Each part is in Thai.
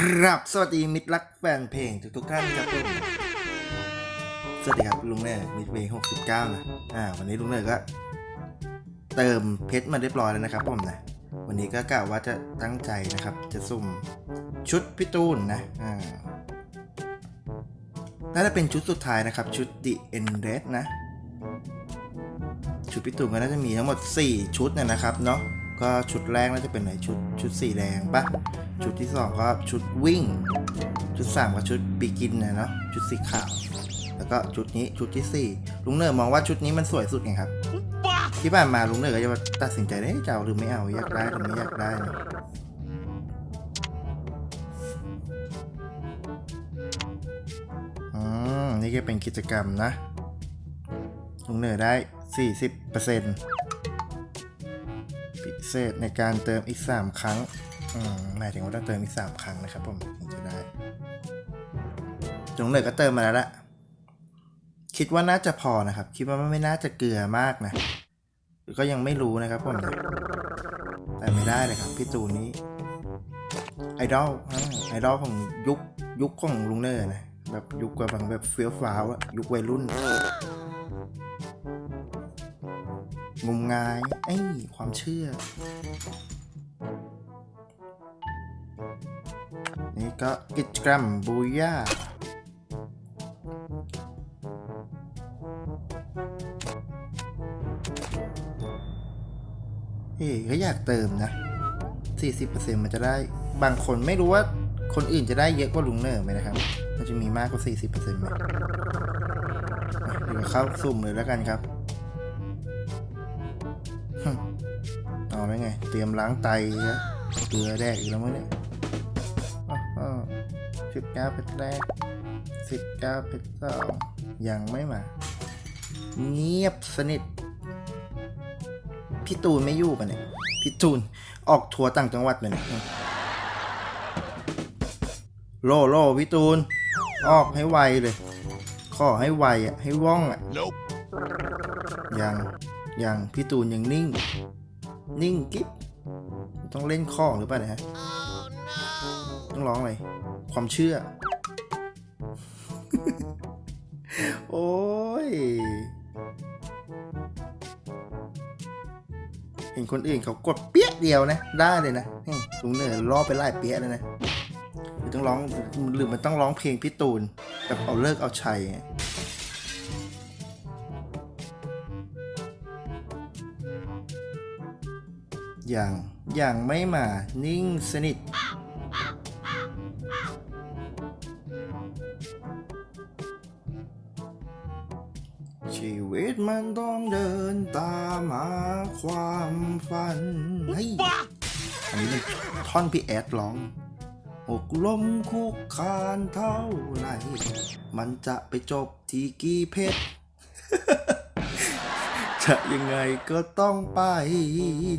ครับ สวัสดีมิตรรักแฟนเพลงทุกทุกท่านครับผมสวัสดีครับลุงเน่มิตรเวหกสิบเก้านะ อ่า วันนี้ลุงเน่ก็ เติมเพชรมาเรียบร้อยแล้วนะครับผมนะ วันนี้ก็กะว่าจะตั้งใจนะครับ จะสุ่มชุดพี่ตูนนะ อ่า น่าจะเป็นชุดสุดท้ายนะครับ ชุด The End Red นะ ชุดพี่ตูนก็น่าจะมีทั้งหมด 4 ชุดเนะนะครับเนาะ ก็ชุดแรกน่าจะเป็นไหนชุดชุดสีแดงปะชุดที่ 2 ก็ชุดวิ่ง ชุด 3 ก็ชุดบิกินนะเนาะชุดสีขาว แล้วก็ชุดนี้ชุดทีสี่ 4 ลุงเนอร์มองว่าชุดนี้มันสวยสุดไงครับที่ผ่านมาลุงเนอร์ก็จะตัดสินใจได้จะเอาหรือไม่เอาอยากได้หรือไม่อยากได้นะอืมนี่ก็เป็นกิจกรรมนะลุงเหนือได้ 40%พิ เศษในการเติมอีก 3 ครั้งหมายถึงว่าต้องเติมอีก 3 ครั้งนะครับผมถึงจะได้ลุงเหนือก็เติมมาแล้วละคิดว่าน่าจะพอนะครับ คิดว่าไม่น่าจะเกลือมากนะก็ยังไม่รู้นะครับผมแต่ไม่ได้เลยครับพี่ตูนนี้ไอดอลไอดอลของยุคยุคของลุงเนอร์นะแบบยุคแบบแบบเฟี้ยวฟ้าวอะยุควัยรุ่น งมงายไอ้ยความเชื่อ นี่ก็กิจกรรมบูย่าเฮ้ยก็อยากเติมนะ 40%มันจะได้ บางคนไม่รู้ว่าคนอื่นจะได้เยอะกว่าลุงเนอร์ไหมนะครับ มันจะมีมากกว่า 40%ไหมเดี๋ยวเข้าสุ่มเลยแล้วกันครับ เอาแล้วไง เตรียมล้างไตนะเกลือแดกอีกแล้วมั้งเนี่ยสิบเก้าเป็นแรกสิบเก้าเป็นสองยังไม่มา เงียบสนิท พี่ตูนไม่อยู่ปะเนี่ย พี่ตูนออกทัวร์ต่างจังหวัดไปเนี่ยโลโลพี่ตูน ออกให้ไวเลย ขอให้ไวอะ ให้ว่องอะ ยัง ยัง พี่ตูนยังนิ่ง นิ่งกิ๊บต้องเล่นข้อหรือเปล่าเนี่ยฮะต้องร้องอะไร ความเชื่อ โอ้ย เห็นคนอื่นเขากดเปี้ยเดียวนะ ได้เลยนะลุงเหนือล่อไปไล่เปี้ยเลยนะหรือต้องร้องหรือมันต้องร้องเพลงพี่ตูนแบบเอาเลิกเอาชัย ยังยังไม่มานิ่งสนิท ชีวิตมันต้องเดินตามหาความฝันเฮ้ยอันนี้เป็นท่อนพี่แอดร้องหกล้มคุกคานเท่าไหร่ มันจะไปจบที่กี่เพชร จะยังไงก็ต้องไป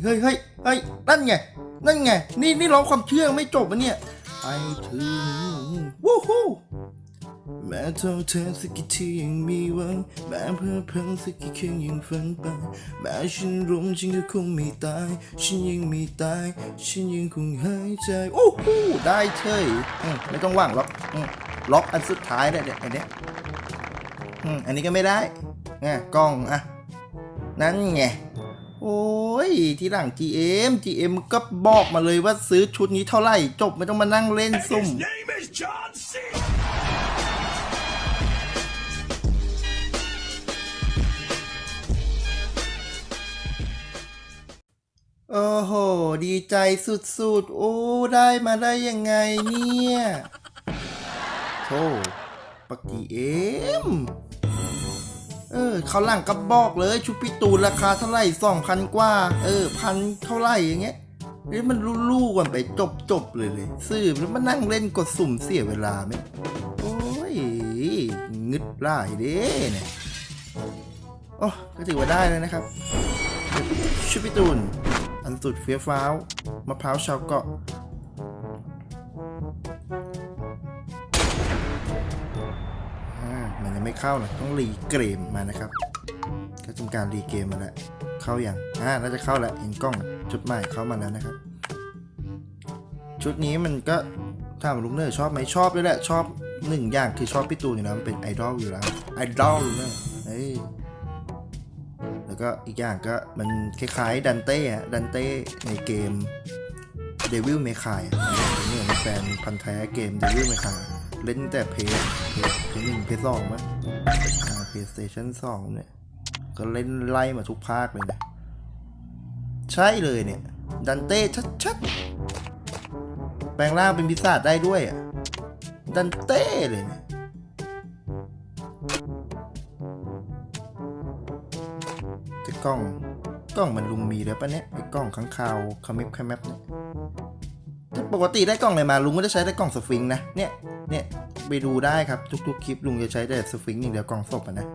เฮ้ยเฮ้ยเฮ้ยนั่นไงนั่นไงนี่นี่ร้องความเชื่อไม่จบมะเนี่ยไปถึงวู้ฮู้แม้เท่าเธอสักกี่ทียังมีหวังแม้เพื่อเพิ่งสักกี่คืนยังฝันไปแม้ฉันรู้ฉันก็คงไม่ตาย ฉันยังไม่ตาย ฉันยังคงหายใจโอ้โหได้เฉยไม่ต้องว่างล็อกล็อกอันสุดท้ายเนี่ยเดี๋ยวอันเนี้ยอันนี้ก็ไม่ได้ไงกล้องอะ นั่นไง โอ้ย ทีหลัง GM GM ก็บอกมาเลยว่าซื้อชุดนี้เท่าไหร่จบไม่ต้องมานั่งเล่นซุ่ม His name is John C. โอ้โห ดีใจสุดๆ โอ้ ได้มาได้ยังไงเนี่ยโธ่ปักจีเอ็ม เออเขาวหลังก็บอกเลยชุดพี่ตูนราคาเท่าไหร่สองพันกว่า เออพันเท่าไหร่อย่างเงี้ยเฮ้ยมันลู่ๆกันไปจบจบเลยเลยซื้อแล้วมานั่งเล่นกดสุ่มเสียเวลาไหมโอ้ยงึดไล่เด้เนี่ยโอ้ก็ถือว่าได้เลยนะครับชุดพี่ตูนอันสุดเฟี้ยวฟ้าวมะพร้าวชาวเกาะ ไม่เข้านะต้องรีเกมมานะครับ ก็ทำการรีเกมมาแล้วเข้าอย่างอ่าน่าจะเข้าแล้วเห็นกล้องชุดใหม่เข้ามาแล้วนะครับ ชุดนี้มันก็ถ้ามลุงเนอร์ชอบไหมชอบด้วยแหละชอบหนึ่งอย่างคือชอบพี่ตูนอยู่แล้วมันเป็นไอดอลอยู่แล้วไอดอลลุงเนอร์เฮ้ยแล้วก็อีกอย่างก็มันคล้ายๆดันเต้อะดันเต้ในเกม Devil May Cry อะผมเนี่ยเป็นแฟนพันธ์แท้เกม Devil May Cry เเล่นแต่เพย์เพย์หนึ่งเพย์สองมั้งอ่าเพย์สเตชันสองเนี่ย ก็เล่นไล่มาทุกภาคเลยนะ ใช่เลยเนี่ย ดันเต้ชัดๆ แปลงร่างเป็นพิศาจได้ด้วยอะ ดันเต้เลยเนี่ยจะกล้องกล้องมันลุงมีแล้วปะเนี่ยไอ้กล้องข้างคาวคามิบคามิบเนี่ยปกติได้กล้องอะไรมาลุงก็จะใช้ได้กล้องสฟิงค์นะเนี่ย เนี่ยไปดูได้ครับทุกๆคลิปลุงจะใช้แต่สฟิงค์อย่างเดียวกล้องศพอะนะ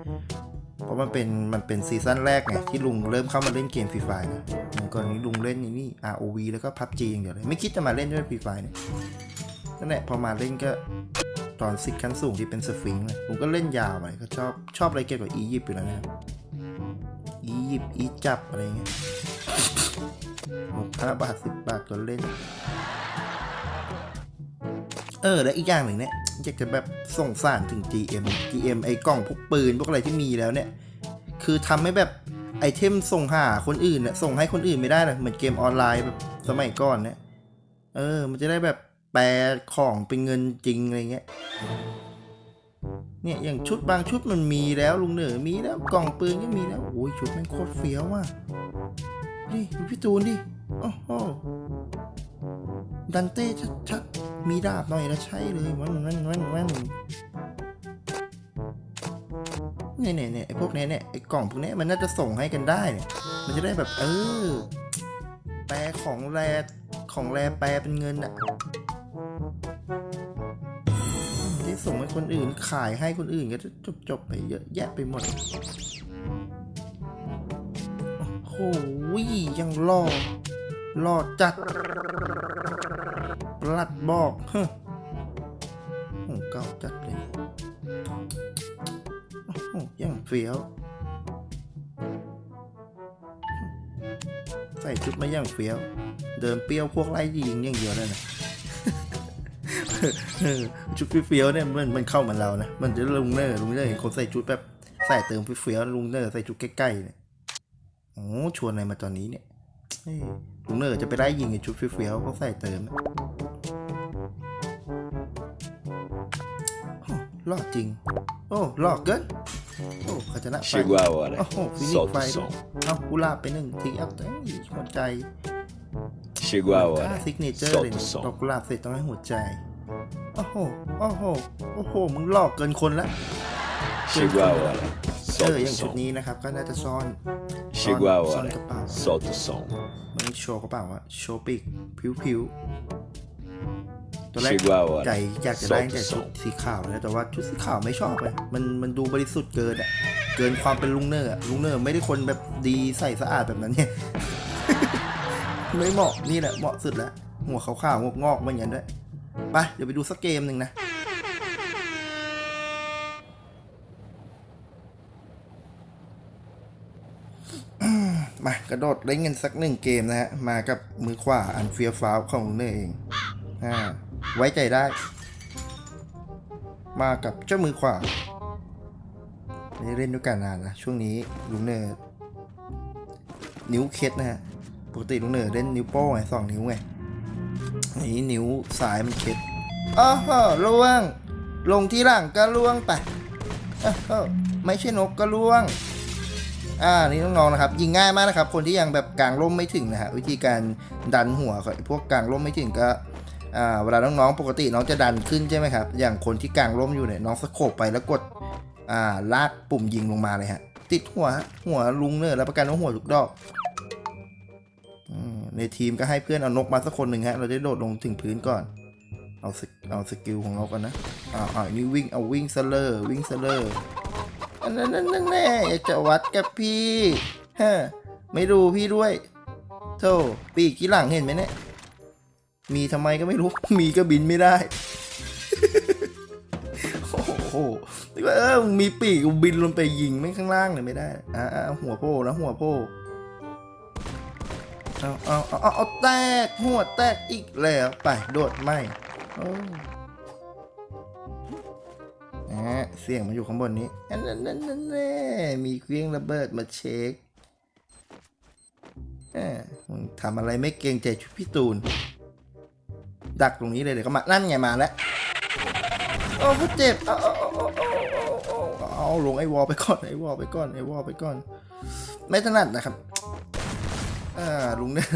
เพราะมันเป็นมันเป็นซีซั่นแรกไงที่ลุงเริ่มเข้ามาเล่นเกมฟรีไฟนะเมื่อก่อนนี้ลุงเล่นนี่ ROV แล้วก็ PUBG อย่างเดียวเลยไม่คิดจะมาเล่นด้วยฟรีไฟเนี่ยนั่นแหละพอมาเล่นก็ตอนซิกขั้นสูงที่เป็นสฟิงค์เลยลุงก็เล่นยาวไปก็ชอบชอบอะไรเกี่ยวกับอียิปต์อยู่แล้วนะครับอียิปต์อีจับอะไรเงี้ยหมกห้าบาทสิบบาทก็เล่น เออ และอีกอย่างหนึ่งเนี่ยอยากจะแบบส่งสารถึง GM GM ไอ้กล่องพวกปืนพวกอะไรที่มีแล้วเนี่ย คือทำให้แบบไอเทมส่งหาคนอื่นเนี่ยส่งให้คนอื่นไม่ได้เลยเหมือนเกมออนไลน์แบบสมัยก่อนเนี่ยเออ มันจะได้แบบแปลของเป็นเงินจริงอะไรเงี้ยเนี่ยอย่างชุดบางชุดมันมีแล้วลุงเหนือมีแล้วกล่องปืนก็มีแล้วโอ้ยชุดแมันโคตรเฟี้ยวว่ะนี่ดูพี่ตูนดิโอ้โห ดันเต้ชัดๆ มีดาบหน่อยนะใช่เลยวันวันวันวันเนี่ยเนี่ยเนี่ยไอ้พวกเนี้ยเนี่ยไอ้กล่องพวกเนี้ยมันน่าจะส่งให้กันได้เนี่ย มันจะได้แบบเออ แปลของแรของแรแปลเป็นเงินอะที่ส่งให้คนอื่นขายให้คนอื่นก็จะจบจบไปเยอะแยะไปหมด โอ้โหยังรอรอจัด ลัดบอกเฮ้อโอ้เก่าจัดเลยโอ้โยังเฟี้ยว ใส่ชุดมาย่างเฟี้ยว เดินเปรี้ยวพวกไล่ยิงอย่างเดียวเลยนะชุดเฟี้ยวเนี่ยมันมันเข้าเหมือนเรานะ มันจะลุงเนอร์ลุงเนอร์เห็นคนใส่ชุดแบบใส่เติมเฟี้ยวลุงเนอร์ใส่ชุดใกล้ๆเนี่ยโอ้ชวนอะไรมาตอนนี้เนี่ยเฮ้ยลุงเนอร์จะไปไล่ยิงไอ้ชุดเฟี้ยวๆเขาใส่เติม ลอกจริง โอ้หลอกเกินโอ้เขาชนะไป Chegou a hora. โอ้โหฟินิก Solta ไฟ o ด้วย som. เอากุหลาบไปหนึ่งทีเอาแต่หัวใจ Chegou a ถ้า hora. ซิกเนเจอร์เลย Solta o ด som. อกกุหลาบเสร็จต้องให้หัวใจโอ้โหโอ้โหโอ้โหมึงหลอกเกินคนละ Chegou a hora. เออ Solta อ o ย่างชุด som. นี้นะครับก็น่าจะซ่อน Chegou a ซ่อน hora. กระเป๋า Solta o som. มันโชว์กระเป๋าอะโชว์ปีกผิวๆ ตัวแรก Chegou a hora. ใจอยากจะได้แต่ Solta o ชุด som. สีขาวนะแต่ว่าชุดสีขาวไม่ชอบเลยมันมันดูบริสุทธิ์เกินอะเกินความเป็นลุงเนอร์อะลุงเนอร์ไม่ได้คนแบบดีใส่สะอาดแบบนั้นเนี่ย ไม่เหมาะนี่แหละเหมาะสุดแล้วหัวขาวๆงอกๆมาอย่างนั้นด้วยไปเดี๋ยวไปดูสักเกมหนึ่งนะ มากระโดดเล่นกันสักหนึ่งเกมนะฮะ มากับมือขวาอันเฟียฟ้าวของลุงเนอร์เองอ่า ไว้ใจได้ มากับเจ้ามือขวาไม่ได้เล่นด้วยกันนานนะ ช่วงนี้ลุงเนอร์นิ้วเคล็ดนะฮะปกติลุงเนอร์เล่นนิ้วโป้งไงสองนิ้วไงนี้นิ้วซ้ายมันเคล็ดอ้าวล่วง ลงที่หลังก็ล่วงไปไม่ใช่นกก็ล่วง อ่า นี่น้องๆนะครับ ยิงง่ายมากนะครับ คนที่ยังแบบกลางร่มไม่ถึงนะฮะวิธีการดันหัวของพวกกลางร่มไม่ถึงก็ เวลาน้องๆปกติน้องจะดันขึ้นใช่ไหมครับ อย่างคนที่กลางร่มอยู่เนี่ยน้องสโคบไปแล้วกดาลากปุ่มยิงลงมาเลยฮะ ติดหัวหัวลุงเนอร์แล้วประกันว่าหัวทุกดอกอในทีมก็ให้เพื่อนเอานกมาสักคนหนึ่งฮะ เราจะได้โดดลงถึงพื้นก่อน เอาสกเอาสกิลของเรากันนะอ่าอ่านี่วิ่งเอาวิ่งเซเลอร์วิ่งเซเลอร์อันนั้นนั่นนั่นแน่อยากจะวัดกับพี่ฮะไม่ดูพี่ด้วยโธ่ปีกกี่หลังเห็นไหมเนี่ย มีทำไมก็ไม่รู้ มีก็บินไม่ได้ โอ้โหนึกว่าเออมีปีกบินลงไปยิงไม่ข้างล่างเลยไม่ได้ อ่าหัวโพนะหัวโพเอาเอาเอาเอาแตกหัวแตกอีกแล้วไปโดดไม่นะฮะเสียงมันอยู่ข้างบนนี้อันนั้นนั่นนั่นมีเครื่องระเบิดมาเช็คทำอะไรไม่เกรงใจชุดพี่ตูน ดักตรงนี้เลยเดี๋ยวก็มานั่นไงมาแล้วโอ้เขาเจ็บเอาเอาเอาเอาเอาเอาเอาลงไอ้วอลไปก่อนไอ้วอลไปก่อนไอ้วอลไปก่อน ไม่ถนัดนะครับอ่าลุงเนี่ย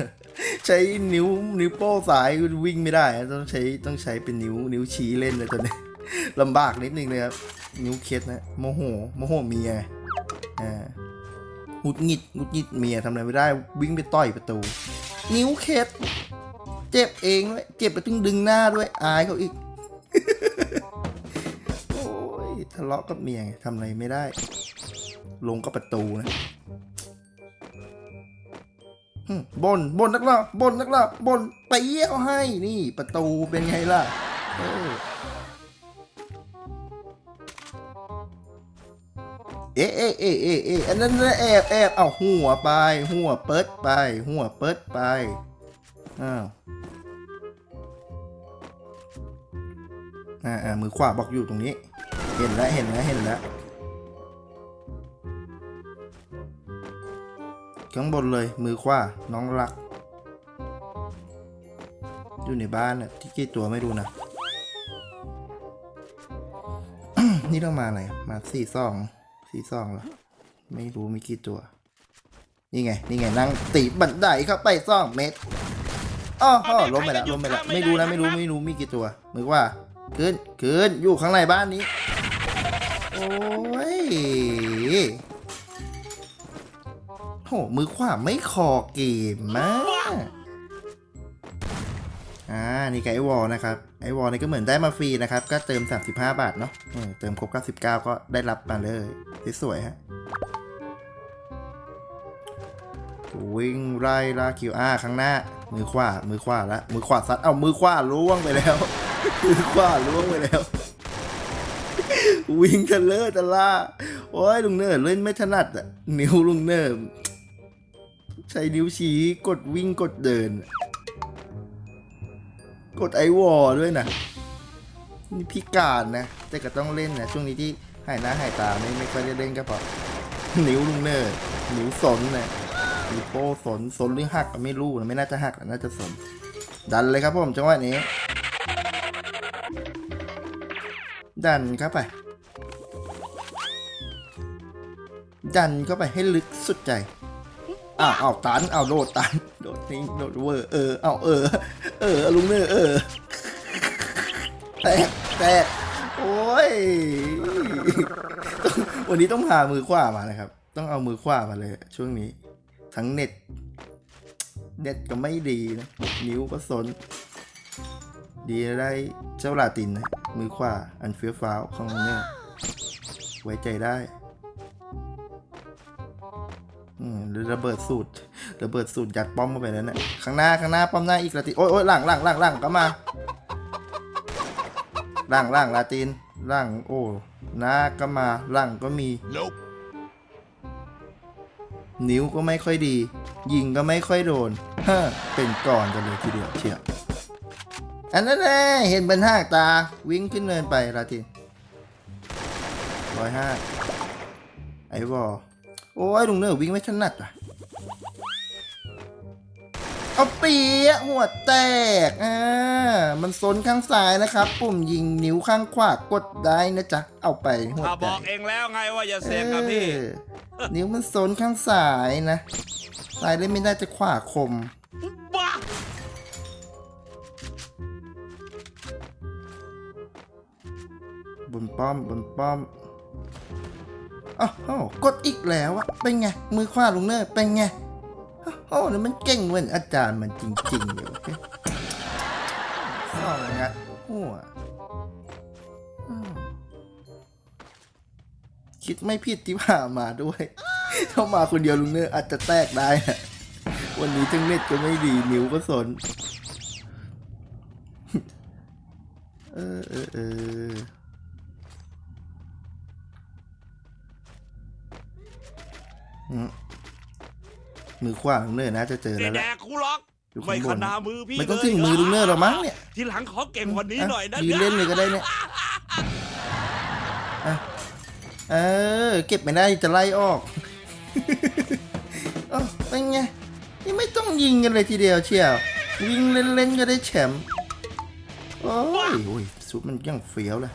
ใช้นิ้วนิ้วโป้งซ้ายวิ่งไม่ได้อะต้องใช้ต้องใช้เป็นนิ้วนิ้วชี้เล่นเลยตอนนี้ลำบากนิดนึงเลยครับนิ้วเคล็ดนะโมโหโมโหเมียอ่าหงุดหงิดหงุดหงิดเมียทำอะไรไม่ได้วิ่งไปต่อยประตู นิ้วเคล็ด เจ็บเองด้วยเจ็บไปถึงดึงหน้าด้วยอายเขาอีก โอ้ยทะเลาะกับเมียไงทำอะไรไม่ได้ ลงก็ประตูนะบนบนนักล่ะบนนักล่ะบนไปเยี่ยวให้นี่ประตูเป็นไงล่ะเอ๊ะเอ๊ะเอ๊ะเอ๊ะเอ๊ะอันนั้นแอบแอบเอาหัวไป หัวเปิดไป หัวเปิดไปอ้าว อ่าอ่ามือขวาบอกอยู่ตรงนี้ เห็นแล้วเห็นแล้วเห็นแล้วข้างบนเลยมือขวาน้องรัก อยู่ในบ้านน่ะที่กี่ตัวไม่รู้นะนี่เรามาอะไรมาสี่สองสี่สองเหรอไม่รู้มีกี่ตัว นี่ไง นี่ไงนั่งตีบันไดเข้าไปสองเมตรอ้ออ้อล้มไปแล้วล้มไปแล้วไม่รู้นะไม่รู้ไม่รู้มีกี่ตัวมือว่า ขึ้นขึ้นอยู่ข้างในบ้านนี้ โอ้ยโหมือขวาไม่คอเกมมากอ่า นี่กับไอวอลนะครับ ไอวอลนี่ก็เหมือนได้มาฟรีนะครับ ก็เติม 35 บาทเนาะเติมครบ 99 ก็ได้รับมาเลยสวยฮะ วิ่งไล่ล่าคิวอาข้างหน้า มือขวา มือขวาละ มือขวาซัด เอามือขวาล่วงไปแล้ว มือขวาล่วงไปแล้ว วิ่งทะเลอะทะล่า โอ้ยลุงเนิร์ดเล่นไม่ถนัดอะ นิ้วลุงเนิร์ดใช้นิ้วชี้กดวิ่งกดเดิน กดไอวอด้วยนะนี่พิการนะ แต่ก็ต้องเล่นนะช่วงนี้ที่หายหน้าหายตาไม่ไม่ค่อยได้เล่นก็เพราะนิ้วลุงเนิร์ดนิ้วสนนะนิ้วโป้สนสนหรือหักก็ไม่รู้นะไม่น่าจะหักนะน่าจะสนดันเลยครับผมจังหวะนี้ ดันเข้าไป ดันเข้าไปให้ลึกสุดใจอ้าวอ้าวตันอ้าวโดดตันโดดนิ่งโดดเวอร์เออเอาเออ เออลุงเนอร์เออแตกแตกโอ้ยวันนี้ต้องพามือขวามานะครับ ต้องเอามือขวามาเลยช่วงนี้ ทั้งเน็ต เน็ตก็ไม่ดีนะ นิ้วก็สน ดีนะได้เจ้าลาตินนะ มือขวาอันเฟี้ยวฟ้าวของเนี่ยไว้ใจได้อืมหรือระเบิดสูตรระเบิดสูตรยัดป้อมเข้าไปแล้วเนี่ยข้างหน้าข้างหน้าป้อมหน้าอีกลาตินโอ้ยโอ้ยหลังหลังหลังหลังก็มาหลังหลังลาตินหลังโอ้หน้าก็มาหลังก็มี Nope นิ้วก็ไม่ค่อยดี ยิงก็ไม่ค่อยโดนเฮ้อเป็นก่อนกันเลยทีเดียวเชียว อันนั้นแหละเห็นบนห้างตา วิ่งขึ้นเนินไปลาตินร้อยห้าไอ้บอโอ้ยลุงเนอร์วิ่งไม่ถนัดอะเอาเปียะหัวแตกอ่ามันซนข้างซ้ายนะครับ ปุ่มยิงนิ้วข้างขวากดได้นะจ๊ะ เอาไปหัวข้าแตบอกกเองแล้วไงว่าอย่าเสพกับพี่เออนิ้วมันซนข้างซ้ายนะซ้ายเล่นไม่ได้จะขวาคม บนป้อมบนป้อมอ้าวโอ้กดอีกแล้วอะเป็นไง มือขวาลุงเนอร์เป็นไงโอ้โหมันเก่งเหมือนอาจารย์มันจริงๆเลยเว้ยสองงัดหัวอ้คิดไม่ผิดที่ผ่ามาด้วยถ้ามาคนเดียวลุงเนอร์อาจจะแตกได้ วันนี้ทั้งเน็ตก็ไม่ดีนิ้วก็สน เออเออเออ มมือขวาลุงเนอร์น่าจะเจอแกแล้วแดแหละกกูหรอก อยู่ไม่ข้างบขนนามือพี่ไม่ต้องเลยถึงมือลุงเนอร์หรอกมั้งเนี่ย ทีหลังขอเก่งกวันนี้หน่อยนะ ยืนเล่นเลยก็ได้เนี่ยอะเออ เก็บไม่ได้จะไล่ออกเอ้าเป็นไง นี่ไม่ต้องยิงกันเลยทีเดียวเชียววิ่งเล่นๆก็ได้แชมป์ โอ้ยโอ้ยสุดมันยังเฟี้ยวเลย